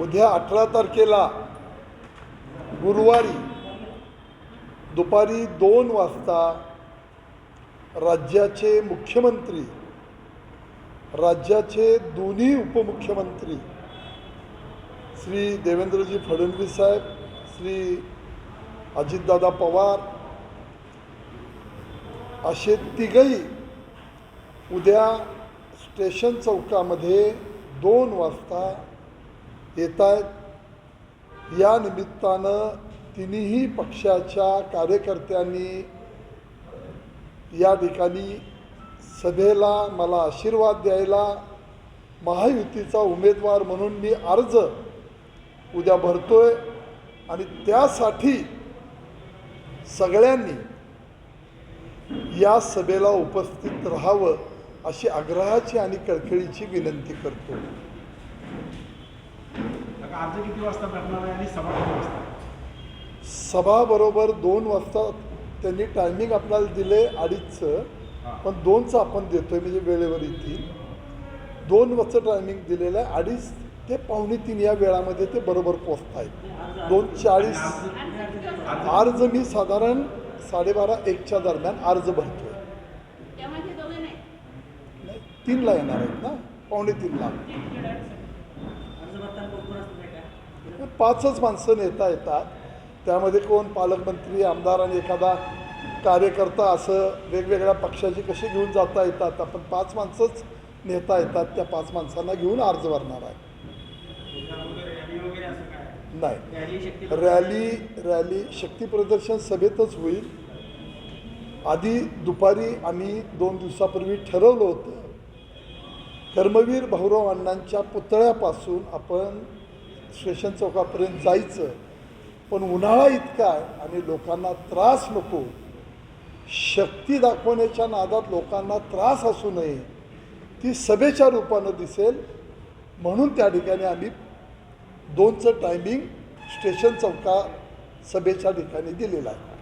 उद्या अठरा तारखेला गुरुवारी दुपारी दोन वाजता राज्याचे मुख्यमंत्री राज्याचे दोन्ही उपमुख्यमंत्री श्री देवेंद्रजी फडणवीस साहेब श्री अजितदादा पवार असे तिघही उद्या स्टेशन चौकामध्ये दोन वाजता येत आहेत या निमित्तानं तिन्ही पक्षाच्या कार्यकर्त्यांनी या ठिकाणी सभेला मला आशीर्वाद द्यायला महायुतीचा उमेदवार म्हणून मी अर्ज उद्या भरतोय आणि त्यासाठी सगळ्यांनी या सभेला उपस्थित राहावं अशी आग्रहाची आणि कळकळीची विनंती करतो. अर्ज किती वाजता भरणार आहे आणि सभा किती वाजता? सभा बरोबर दोन वाजता त्यांनी टायमिंग आपल्याला दिले अडीचचं. पण दोनचं आपण देतोय म्हणजे वेळेवर येतील. दोन वाजता टायमिंग दिलेलं आहे. अडीच ते पावणे तीन या वेळामध्ये ते बरोबर पोचत आहेत दोन चाळीस. अर्ज मी साधारण साडेबारा एकच्या दरम्यान अर्ज भरतोय. तेव्हा ते दोघे नाही. नाही, तीनला येणार आहेत ना? पावणे तीनला. पाचच माणसं नेता येतात. त्यामध्ये कोण पालकमंत्री आमदार आणि एखादा कार्यकर्ता असं वेगवेगळ्या पक्षाची कशी घेऊन जाता येतात आपण पाच माणसंच नेता येतात त्या पाच माणसांना घेऊन अर्ज भरणार आहे. नाही. रॅली रॅली शक्तीप्रदर्शन सभेतच होईल. आधी दुपारी आम्ही दोन दिवसापूर्वी ठरवलं होतं कर्मवीर भाऊराव अण्णांच्या पुतळ्यापासून आपण स्टेशन चौकापर्यंत जायचं. पण उन्हाळा इतका आहे आणि लोकांना त्रास नको. शक्ती दाखवण्याच्या नादात लोकांना त्रास असू नये. ती सभेच्या रूपानं दिसेल. म्हणून त्या ठिकाणी आम्ही दोनचं टायमिंग स्टेशन चौका सभेच्या ठिकाणी दिलेलं आहे.